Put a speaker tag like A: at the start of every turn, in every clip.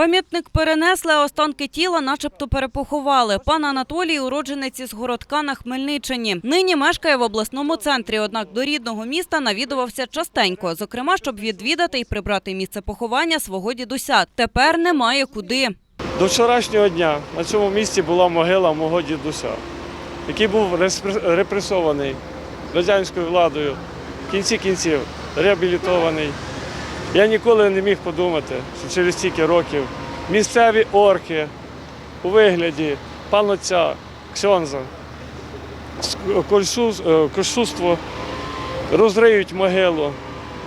A: Пам'ятник перенесли, а останки тіла начебто перепоховали. Пан Анатолій – уродженець із Городка на Хмельниччині. Нині мешкає в обласному центрі, однак до рідного міста навідувався частенько. Зокрема, щоб відвідати і прибрати місце поховання свого дідуся. Тепер немає куди.
B: До вчорашнього дня на цьому місці була могила мого дідуся, який був репресований радянською владою, в кінці кінців реабілітований. Я ніколи не міг подумати, що через стільки років місцеві орки у вигляді панотця Ксьонза, с- кольшу- е, розриють могилу.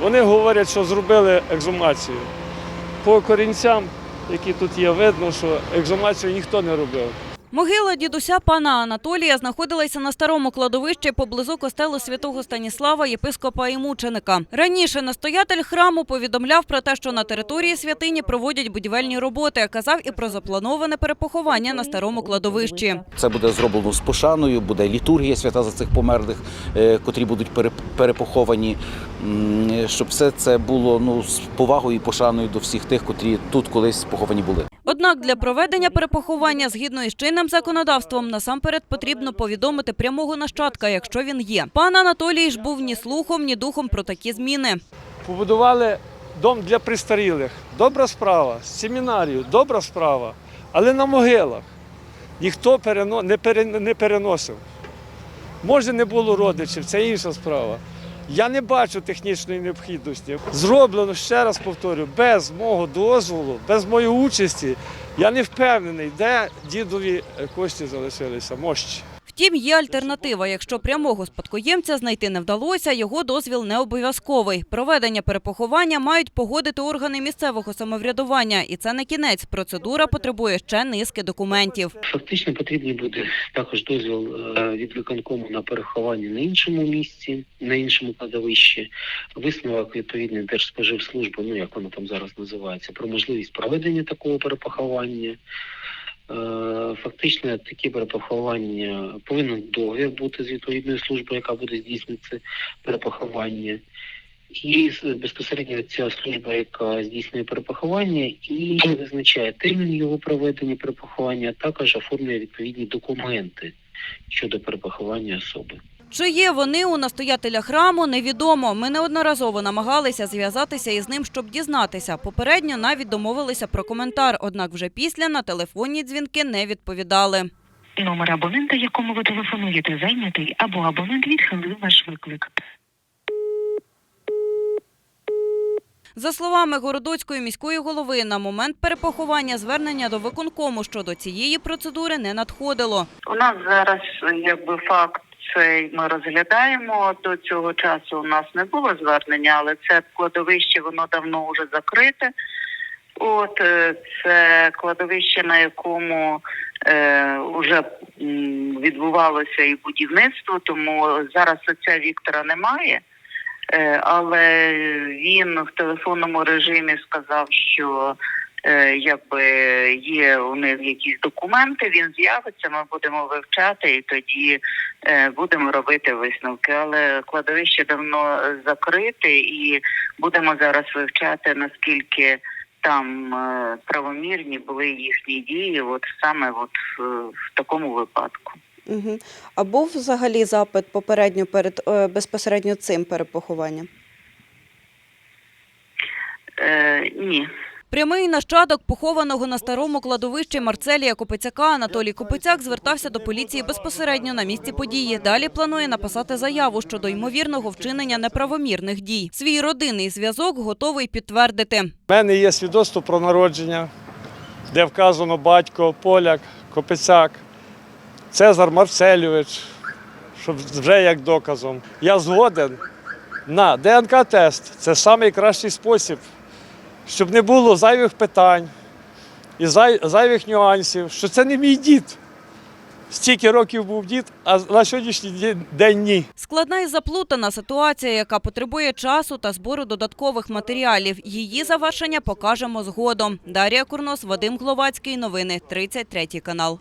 B: Вони говорять, що зробили екзумацію. По корінцям, які тут є, видно, що екзумацію ніхто не робив.
A: Могила дідуся пана Анатолія знаходилася на старому кладовищі поблизу костелу святого Станіслава, єпископа і мученика. Раніше настоятель храму повідомляв про те, що на території святині проводять будівельні роботи. Казав і про заплановане перепоховання на старому кладовищі.
C: Це буде зроблено з пошаною, буде літургія свята за цих померлих, е, котрі будуть пере- перепоховані. Щоб все це було ну з повагою і пошаною до всіх тих, котрі тут колись поховані були.
A: Однак для проведення перепоховання згідно із чинним законодавством насамперед потрібно повідомити прямого нащадка, якщо він є. Пан Анатолій ж був ні слухом, ні духом про такі зміни.
B: Побудували дом для престарілих. Добра справа, семінарію, добра справа. Але на могилах ніхто не переносив. Може, не було родичів, це інша справа. Я не бачу технічної необхідності. Зроблено, ще раз повторю, без мого дозволу, без моєї участі. Я не впевнений, де дідові кості залишилися, мощі.
A: Втім, є альтернатива. Якщо прямого спадкоємця знайти не вдалося, його дозвіл не обов'язковий. Проведення перепоховання мають погодити органи місцевого самоврядування, і це не кінець. Процедура потребує ще низки документів.
D: Фактично потрібний буде також дозвіл е, від виконкому на переховання на іншому місці, на іншому кладовищі, висновок відповідний Держспоживслужби, ну як воно там зараз називається, про можливість проведення такого перепоховання. Е, Фактично такі перепоховання повинен договір бути з відповідною службою, яка буде здійснювати це перепоховання. І безпосередньо ця служба, яка здійснює перепоховання, і визначає термін його проведення перепоховання, а також оформлює відповідні документи щодо перепоховання особи.
A: Чи є вони у настоятеля храму, невідомо. Ми неодноразово намагалися зв'язатися із ним, щоб дізнатися. Попередньо навіть домовилися про коментар, однак вже після на телефонні дзвінки не відповідали.
E: Номер абонента, якому ви телефонуєте, зайнятий, або абонент відхилив ваш виклик.
A: За словами Городоцької міської голови, на момент перепоховання звернення до виконкому щодо цієї процедури не надходило.
F: У нас зараз якби факт цей ми розглядаємо. До цього часу у нас не було звернення, але це кладовище воно давно вже закрите. От е, це кладовище, на якому е, вже відбувалося і будівництво, тому зараз отця Віктора немає. Е, але він в телефонному режимі сказав, що якби є у них якісь документи, він з'явиться, ми будемо вивчати і тоді е, будемо робити висновки. Але кладовище давно е, закрите, і будемо зараз вивчати наскільки там е, правомірні були їхні дії, от саме от е, в такому випадку.
G: Угу. А був взагалі запит попередньо перед е, безпосередньо цим перепохованням?
F: Е, ні.
A: Прямий нащадок похованого на старому кладовищі Марцелія Копицяка Анатолій Копицяк звертався до поліції безпосередньо на місці події. Далі планує написати заяву щодо ймовірного вчинення неправомірних дій. Свій родинний зв'язок готовий підтвердити.
B: У мене є свідоцтво про народження, де вказано батько, поляк, Копицяк, Цезар Марцелійович, щоб вже як доказом. Я згоден на ДНК-тест. Це найкращий спосіб, щоб не було зайвих питань і зайвих нюансів, що це не мій дід. Стільки років був дід, а на сьогоднішній день- ні.
A: Складна і заплутана ситуація, яка потребує часу та збору додаткових матеріалів. Її завершення покажемо згодом. Дарія Курнос, Вадим Гловацький. Новини 33 канал.